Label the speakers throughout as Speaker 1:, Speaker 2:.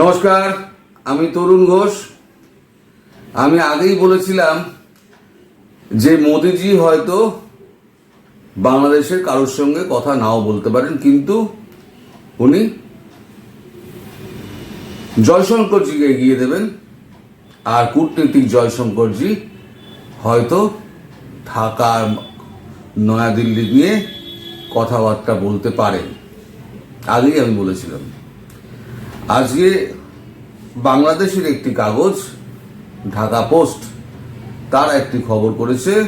Speaker 1: নমস্কার, আমি তরুণ ঘোষ। আমি আগেই বলেছিলাম যে মোদিজি হয়তো বাংলাদেশের কারোর সঙ্গে কথা নাও বলতে পারেন, কিন্তু উনি জয়শঙ্করজিকে এগিয়ে দেবেন। আর কূটনীতিক জয়শঙ্করজি হয়তো ঢাকা নয়াদিল্লি নিয়ে কথাবার্তা বলতে পারেন। আগেই আমি বলেছিলাম। আজকে বাংলাদেশের একটি কাগজ, ঢাকা পোস্ট, তার একটি খবর করেছে,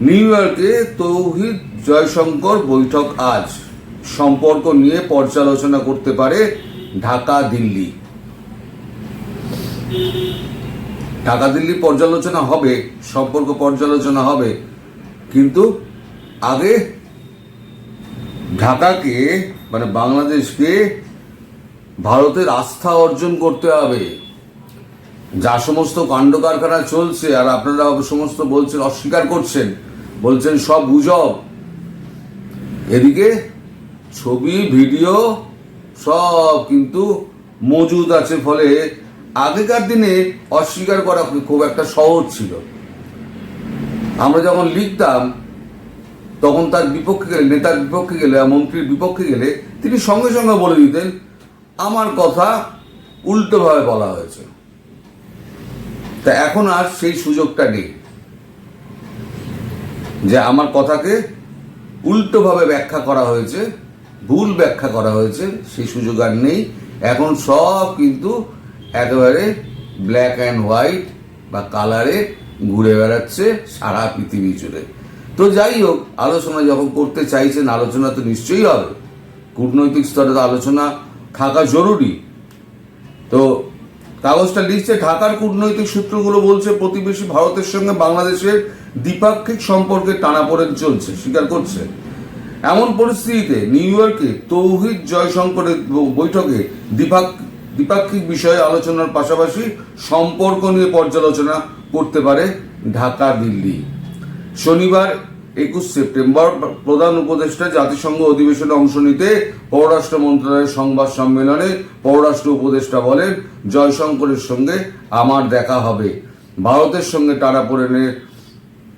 Speaker 1: নিউ ইয়র্কে তৌহিদ জয়শঙ্কর বৈঠক আজ। সম্পর্ক নিয়ে পর্যালোচনা করতে পারে ঢাকা, দিল্লি। ঢাকা, দিল্লি পর্যালোচনা হবে, সম্পর্ক পর্যালোচনা হবে। কিন্তু আগে ঢাকাকে মানে বাংলাদেশকে ভারতের আস্থা অর্জন করতে হবে। যা সমস্ত কাণ্ড কারখানা চলছে, আর আপনারা সমস্ত বলছেন, অস্বীকার করছেন, বলছেন সব গুজব। এদিকে ছবি, ভিডিও সব কিন্তু মজুদ আছে, ফলে আগেকার দিনে অস্বীকার করা খুব একটা সহজ ছিল। আমরা যখন লিখতাম, তখন তার বিপক্ষে গেলে, নেতার বিপক্ষে গেলে মন্ত্রীর বিপক্ষে গেলে তিনি সঙ্গে সঙ্গে বলে দিতেন আমার কথা উল্টোভাবে বলা হয়েছে। তা এখন আর সেই সুযোগটা নেই যে আমার কথাকে উল্টোভাবে ব্যাখ্যা করা হয়েছে, ভুল ব্যাখ্যা করা হয়েছে, সেই সুযোগ আর নেই। এখন সব কিন্তু একেবারে ব্ল্যাক অ্যান্ড হোয়াইট বা কালারে ঘুরে বেড়াচ্ছে সারা পৃথিবী জুড়ে। তো যাই হোক, আলোচনা যখন করতে চাইছেন, আলোচনা তো নিশ্চয়ই হবে। কূটনৈতিক স্তরে তো আলোচনা থাকা জরুরি। তো কাগজটা লিখছে, ঢাকার কূটনৈতিক সূত্রগুলো বলছে, প্রতিবেশী ভারতের সঙ্গে বাংলাদেশের দ্বিপাক্ষিক সম্পর্কে টানাপোড়েন চলছে, স্বীকার করছে। এমন পরিস্থিতিতে নিউ ইয়র্কে তৌহিদ জয়শঙ্করের বৈঠকে দ্বিপাক দ্বিপাক্ষিক বিষয়ে আলোচনার পাশাপাশি সম্পর্ক নিয়ে পর্যালোচনা করতে পারে ঢাকা, দিল্লি। শনিবার একুশ সেপ্টেম্বর প্রধান উপদেষ্টা জাতিসংঘ অধিবেশনে অংশ নিতে পররাষ্ট্র মন্ত্রণালয়ের সংবাদ সম্মেলনে পররাষ্ট্র উপদেষ্টা বলেন, জয়শঙ্করের সঙ্গে আমার দেখা হবে। ভারতের সঙ্গে টানাপোড়েনের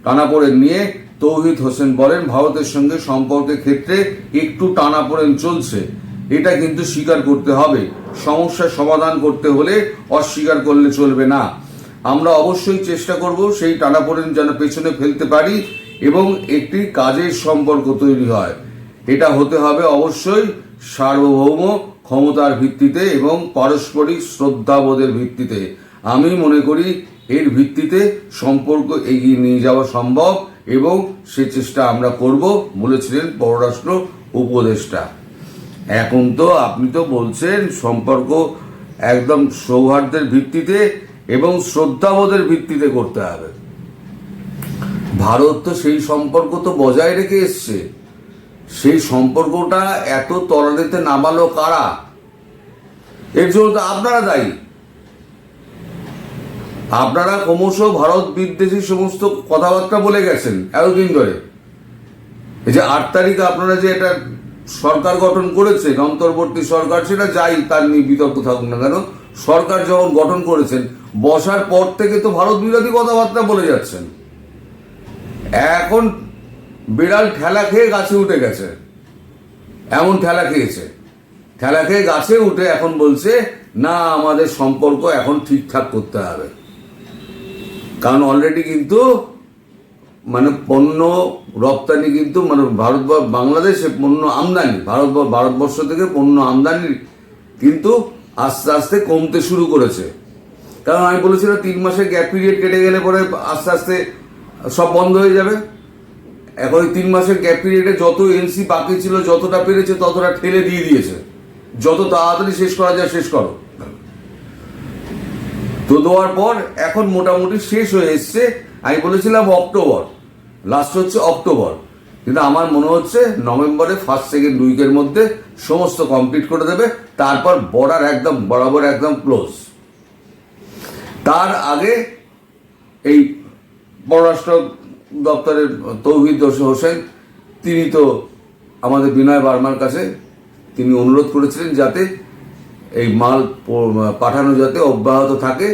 Speaker 1: টানাপোড়েন নিয়ে তৌহিদ হোসেন বলেন, ভারতের সঙ্গে সম্পর্কের ক্ষেত্রে একটু টানাপোড়েন চলছে। এটা কিন্তু স্বীকার করতে হবে। সমস্যার সমাধান করতে হলে অস্বীকার করলে চলবে না। আমরা অবশ্যই চেষ্টা করব সেই টানাপোড়েন যেন পেছনে ফেলতে পারি। এবং একটি কাজের সম্পর্ক তৈরি হয়। এটা হতে হবে অবশ্যই সার্বভৌম ক্ষমতার ভিত্তিতে এবং পারস্পরিক শ্রদ্ধাবোধের ভিত্তিতে। আমি মনে করি এর ভিত্তিতে সম্পর্ক এগিয়ে নিয়ে যাওয়া সম্ভব এবং সে চেষ্টা আমরা করব, বলেছিলেন পররাষ্ট্র উপদেষ্টা। এখন তো আপনি তো বলছেন সম্পর্ক একদম সৌহার্দ্যের ভিত্তিতে এবং শ্রদ্ধাবোধের ভিত্তিতে করতে হবে। ভারত তো সেই সম্পর্ক তো বজায় রেখে এসছে। সেই সম্পর্কটা এত তলানিতে নামালো কারা? এর জন্য তো আপনারা দায়ী। আপনারা ক্রমশ ভারত বিদ্বেষী সমস্ত কথাবার্তা বলে গেছেন এতদিন ধরে। এই যে আট তারিখে আপনারা যে এটা সরকার গঠন করেছেন, অন্তর্বর্তী সরকার, সেটা যাই তার নিয়ে বিতর্ক থাকুক না কেন, সরকার যখন গঠন করেছেন, বসার পর থেকে তো ভারত বিরোধী কথাবার্তা বলে যাচ্ছেন। এখন বিড়াল ঠেলা খেয়ে গাছে উঠে গেছে। এমন ঠেলা খেয়েছে। ঠেলা খেয়ে গাছে উঠে এখন বলছে, না, আমাদের সম্পর্ক এখন ঠিকঠাক করতে হবে। কারণ অলরেডি কিন্তু মানে পণ্য রপ্তানি কিন্তু মানে ভারতবর্ষ বাংলাদেশে পণ্য আমদানি, ভারত ভারতবর্ষ থেকে পণ্য আমদানি কিন্তু আস্তে আস্তে কমতে শুরু করেছে। কারণ আমি বলেছিলাম, তিন মাসের গ্যাপ পিরিয়ড কেটে গেলে পরে আস্তে আস্তে সব বন্ধ হয়ে যাবে। এখন ওই তিন মাসের গ্যাপ পিরিয়ডে যত এনসি বাকি ছিল, যতটা পেরেছে, ততটা ঠেলে দিয়ে দিয়েছে। যত তাড়াতাড়ি শেষ করা যায়, শেষ করো। তো দেওয়ার পর এখন মোটামুটি শেষ হয়ে এসছে। আমি বলেছিলাম অক্টোবর। লাস্ট হচ্ছে অক্টোবর। কিন্তু আমার মনে হচ্ছে নভেম্বরে ফার্স্ট সেকেন্ড উইকের মধ্যে সমস্ত কমপ্লিট করে দেবে। তারপর বর্ডার একদম, বরাবর একদম ক্লোজ তার আগে এই পররাষ্ট্র দপ্তরের তৌহিদ হোসেন, তিনি তো আমাদের বিনয় বার্মার কাছে তিনি অনুরোধ করেছিলেন যাতে এই মাল পাঠানো যাতে অব্যাহত থাকে,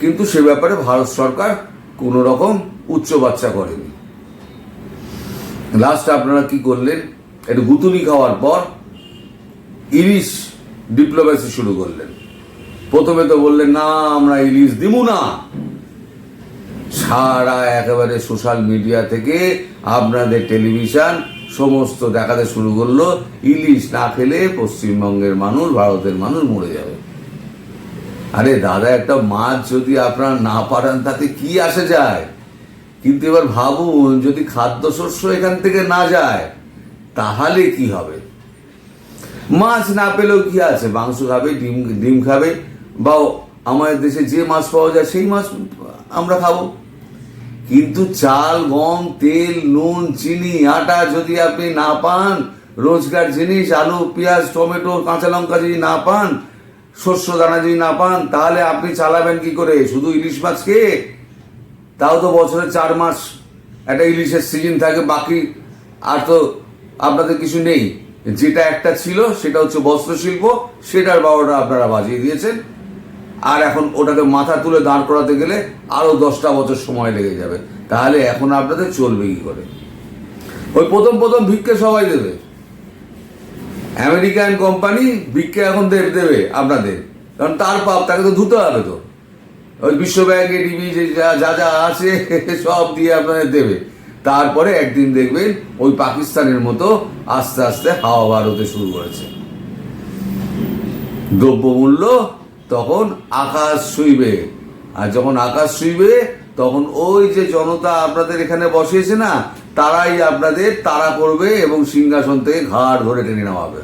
Speaker 1: কিন্তু সে ব্যাপারে ভারত সরকার কোনো রকম উচ্চ বাচ্চা করেনি। লাস্ট আপনারা কি করলেন? একটু গুতুনি খাওয়ার পর ইলিশ ডিপ্লোমেসি শুরু করলেন। প্রথমে তো বললেন, না, আমরা ইলিশ দিব না। সারা একেবারে সোশ্যাল মিডিয়া থেকে আপনাদের টেলিভিশন, সমস্ত দেখাতে শুরু করল। ইলিশ না খেলে পশ্চিমবঙ্গের মানুষ, ভারতের মানুষ মরে যাবে। আরে দাদা, একটা মাছ যদি আপনারা না পাঠান তাতে কি আসে যায়? কিন্তু এবার ভাবুন, যদি খাদ্যশস্য এখান থেকে না যায়, তাহলে কি হবে? মাছ না পেলেও কি আছে? মাংস খাবে, ডিম ডিম খাবে, বা আমাদের দেশে যে মাছ পাওয়া যায়, সেই মাছ আমরা খাব। কিন্তু চাল, গম, তেল, নুন, চিনি, আটা যদি আপনি না পান, রোজগার জিনিস, আলু, পেঁয়াজ, টমেটো, কাঁচা লঙ্কা যদি না পান, শস্য, দানা যদি না পান, তাহলে আপনি চালাবেন কি করে? শুধু ইলিশ মাছ খেয়ে? তাও তো বছরে চার মাস একটা ইলিশের সিজন থাকে, বাকি আর তো আপনাদের কিছু নেই। যেটা একটা ছিল, সেটা হচ্ছে বস্ত্রশিল্প, সেটার বারোটা আপনারা বাজিয়ে দিয়েছেন। আর এখন ওটাকে মাথা তুলে দাঁড় করাতে গেলে আরও দশটা বছর সময় লেগে যাবে। তাহলে এখন আপনাদের চলবে কি করে? ওই প্রথম প্রথম ভিক্ষে সবাই দেবে। আমেরিকান কোম্পানি ভিক্ষে এখন দেব দেবে আপনাদের। কারণ তার পাপ, তাকে তো ধুতে হবে তো। ওই বিশ্ব ব্যাংক এডিবি যে যা যা যা আছে, সব দিয়ে আপনাদের দেবে। তারপরে একদিন দেখবেন ওই পাকিস্তানের মতো আস্তে আস্তে হাওয়া বার হতে শুরু করেছে। দ্রব্যমূল্য তখন আকাশ ছুঁইবে আর যখন আকাশ ছুঁইবে তখন ওই যে জনতা আপনাদের এখানে বসিয়েছে না, তারাই আপনাদের তাড়া করবে এবং সিংহাসন থেকে ঘাড় ধরে টেনে নেওয়াবে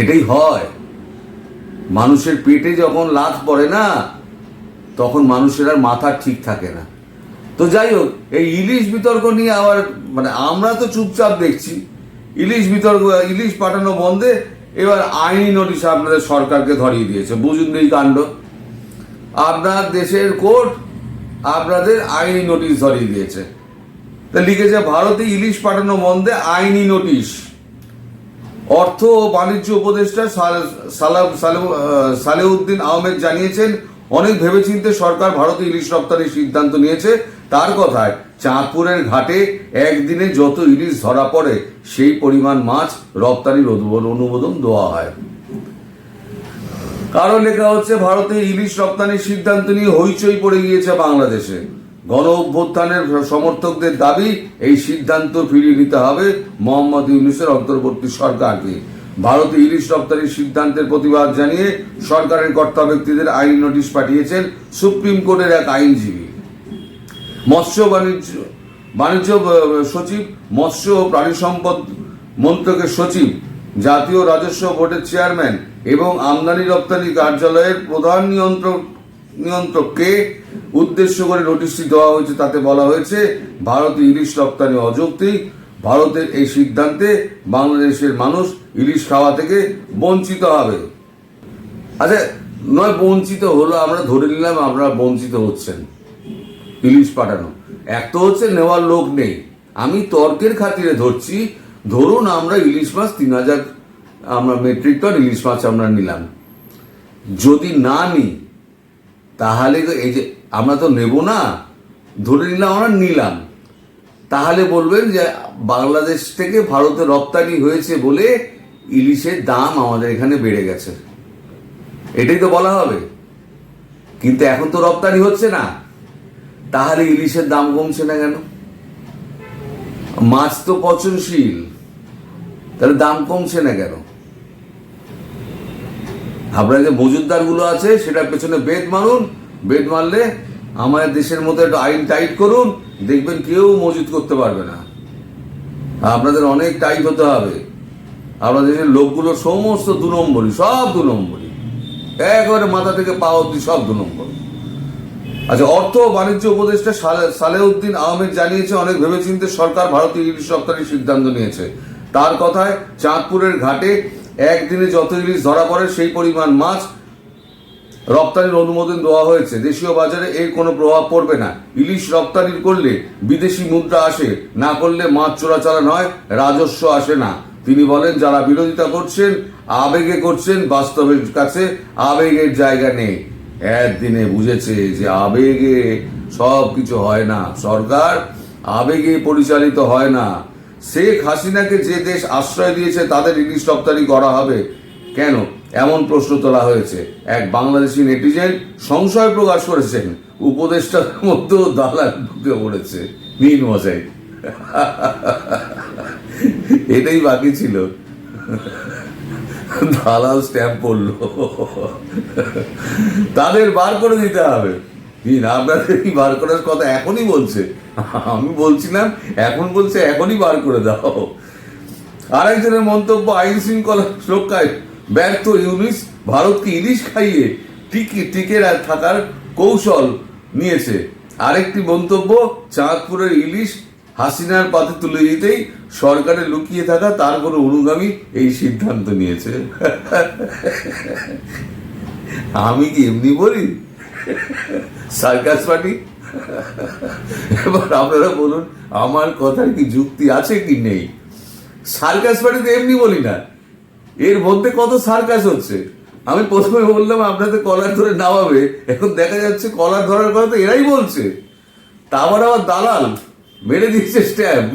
Speaker 1: এটাই হয়। মানুষের পেটে যখন লাত পড়ে না, তখন মানুষের আর মাথা ঠিক থাকে না। তো যাই হোক, এই ইলিশ বিতর্ক নিয়ে আবার মানে আমরা তো চুপচাপ দেখছি। ইলিশ বিতর্ক, ইলিশ পাঠানো বন্ধে এবার আইনি নোটিশ আপনাদের সরকারকে ধরিয়ে দিয়েছে। বুঝুন এই কাণ্ড। আপনার দেশের কোর্ট আপনাদের আইনি নোটিশ ধরিয়ে দিয়েছে। তা লিখেছে, ভারতে ইলিশ পাঠানো বন্ধে আইনি নোটিশ। অর্থ ও বাণিজ্য উপদেষ্টা সালে- সালা- সালেউদ্দিন আহমেদ জানিয়েছেন, অনেক ভেবেচিন্তে সরকার ভারতে ইলিশ রপ্তানির সিদ্ধান্ত নিয়েছে। তার কথায় চাঁদপুরের ঘাটে একদিনে যত ইলিশ ধরা পড়ে, সেই পরিমাণ মাছ রপ্তানির অনুমোদন- দেওয়া হয়। কারও লেখা হচ্ছে, ভারতে ইলিশ রপ্তানির সিদ্ধান্ত নিয়ে হইচই পড়ে গিয়েছে বাংলাদেশে। গণ অভ্যুত্থানের সমর্থকদের দাবি, এই সিদ্ধান্ত ফিরিয়ে নিতে হবে মোহাম্মদ ইউনুসের অন্তর্বর্তী সরকারকে। ভারতে ইলিশ রপ্তানির সিদ্ধান্তের প্রতিবাদ জানিয়ে সরকারের কর্তা ব্যক্তিদের আইন নোটিশ পাঠিয়েছেন সুপ্রিম কোর্টের এক আইনজীবী। মৎস্য বাণিজ্য বাণিজ্য সচিব, মৎস্য ও প্রাণী সম্পদ মন্ত্রকের সচিব, জাতীয় রাজস্ব বোর্ডের চেয়ারম্যান এবং আমদানি রপ্তানি কার্যালয়ের প্রধান নিয়ন্ত্রক, নিয়ন্ত্রককে উদ্দেশ্য করে নোটিশটি দেওয়া হয়েছে। তাতে বলা হয়েছে, ভারতে ইলিশ রপ্তানি অযৌক্তিক। ভারতের এই সিদ্ধান্তে বাংলাদেশের মানুষ ইলিশ খাওয়া থেকে বঞ্চিত হবে। আচ্ছা নয় বঞ্চিত হলো, আমরা ধরে নিলাম আপনারা বঞ্চিত হচ্ছেন। ইলিশ পাঠানো। এক তো হচ্ছে নেওয়ার লোক নেই। আমি তর্কের খাতিরে ধরছি। ধরুন আমরা ইলিশ মাছ তিন হাজার, আমরা মেট্রিক টন ইলিশ মাছ আমরা নিলাম। যদি না নিই, তাহলে এই যে আমরা তো নেব না, ধরে নিলাম আমরা নিলাম। তাহলে বলবেন যে বাংলাদেশ থেকে ভারতে রপ্তানি হয়েছে বলে ইলিশের দাম আমাদের এখানে বেড়ে গেছে। এটাই তো বলা হবে। কিন্তু এখন তো রপ্তানি হচ্ছে না। তাহলে ইলিশের দাম কমছে না কেন? মাছ তো পচনশীল। তাহলে দাম কমছে না কেন? আপনার যে মজুদদারগুলো আছে, সেটার পেছনে বেদ মারুন। বেদ মারলে আমাদের দেশের মধ্যে একটু আইন টাইট করুন, দেখবেন কেউ মজুদ করতে পারবে না। আপনাদের অনেক টাইট হতে হবে। আপনাদের দেশের লোকগুলো সমস্ত দু নম্বরই, সব দু নম্বরই। একেবারে মাথা থেকে পা অব্দি সব দু নম্বর আচ্ছা অর্থ ও বাণিজ্য উপদেষ্টা সালে- সালেউদ্দিন আহমেদ জানিয়েছে, অনেক ভেবেচিন্তে সরকার ভারতীয় ইলিশ রপ্তানির সিদ্ধান্ত নিয়েছে। তার কথায়, চাঁদপুরের ঘাটে একদিনে যত ইলিশ ধরা পড়ে, সেই পরিমাণ মাছ রপ্তানির অনুমোদন দেওয়া হয়েছে। দেশীয় বাজারে এর কোনো প্রভাব পড়বে না। ইলিশ রপ্তানি করলে বিদেশি মুদ্রা আসে, না করলে মাছ চোরাচালান হয়, রাজস্ব আসে না। তিনি বলেন, যারা বিরোধিতা করছেন, আবেগে করছেন, বাস্তবের কাছে আবেগের জায়গা নেই। একদিনে বুঝেছে যে আবেগে সব কিছু হয় না। সরকার আবেগে পরিচালিত হয় না। শেখ হাসিনাকে যে দেশ আশ্রয় দিয়েছে, তাদের ইলিশ রপ্তানি করা হবে। কেন? এমন প্রশ্ন তোলা হয়েছে। এক বাংলাদেশি নেটিজেন সংশয় প্রকাশ করেছেন। উপদেষ্টার মধ্যেও দালাল ঢুকে পড়েছে। নীল মশাই। এটাই বাকি ছিল। দালাল স্ট্যাম্প পড়ল তাদের বার করে দিতে হবে। দিন আপনাদের বার করার কথা এখনই বলছে। আমি বলছিলাম, এখন বলছে, এখনই বার করে দাও। আরেকজনের মন্তব্য, আইন শৃঙ্খলা রক্ষায় ব্যর্থ ইউনিস ভারতকে ইলিশ খাইয়ে টিকে টিকে থাকার কৌশল নিয়েছে। আরেকটি মন্তব্য, চাঁদপুরের ইলিশ হাসিনার পাতে তুলে দিতেই সরকারে লুকিয়ে থাকা তার কোনো অনুগামী এই সিদ্ধান্ত নিয়েছে। আমি কি এমনি বলি? Circus party? এবার আপনারা বলুন, আমার কথার কি যুক্তি আছে কি নেই? সার্কাস পার্টিতে এমনি বলি না। এর মধ্যে কত সার্কাস হচ্ছে? আমি প্রথমে বললাম, আপনাদের কলার ধরে নামাবে। এখন দেখা যাচ্ছে কলার ধরার কথা তো এরাই বলছে। তা আবার আবার দালাল। মেরে দিচ্ছে স্ট্যাম্প।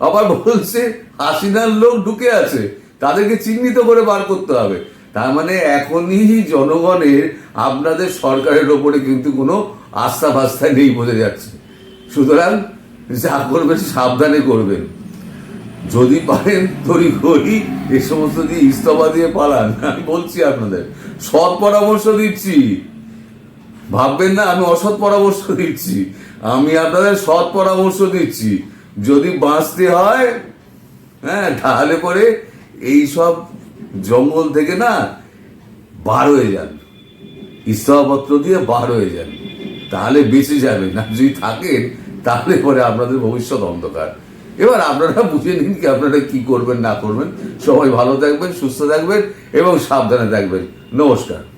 Speaker 1: আবার বলছে, হাসিনার লোক ঢুকে আছে, তাদেরকে চিহ্নিত করে বার করতে হবে। তার মানে এখনই জনগণের, আপনাদের সরকারের ওপরে কিন্তু কোনো আস্থা ভাস্তা নেই বোঝা যাচ্ছে। সুতরাং যা করবেন সাবধানে করবেন। যদি পারেন তরি করি এ সমস্ত দিয়ে ইস্তফা দিয়ে পালান, আমি বলছি আপনাদের। সৎ পরামর্শ দিচ্ছি। ভাববেন না, আমি অসৎ পরামর্শ দিচ্ছি। আমি আপনাদের সৎ পরামর্শ দিচ্ছি। যদি বাঁচতে হয় হ্যাঁ তাহলে পরে এই সব জঙ্গল থেকে না বার হয়ে যান। ইস্তফাপত্র দিয়ে বার হয়ে যান। তাহলে বেঁচে যাবেন। আর যদি থাকেন, তাহলে পরে আপনাদের ভবিষ্যৎ অন্ধকার। এবার আপনারা বুঝে নিন কি আপনারা কি করবেন, না করবেন। সবাই ভালো থাকবেন, সুস্থ থাকবেন এবং সাবধানে থাকবেন। নমস্কার।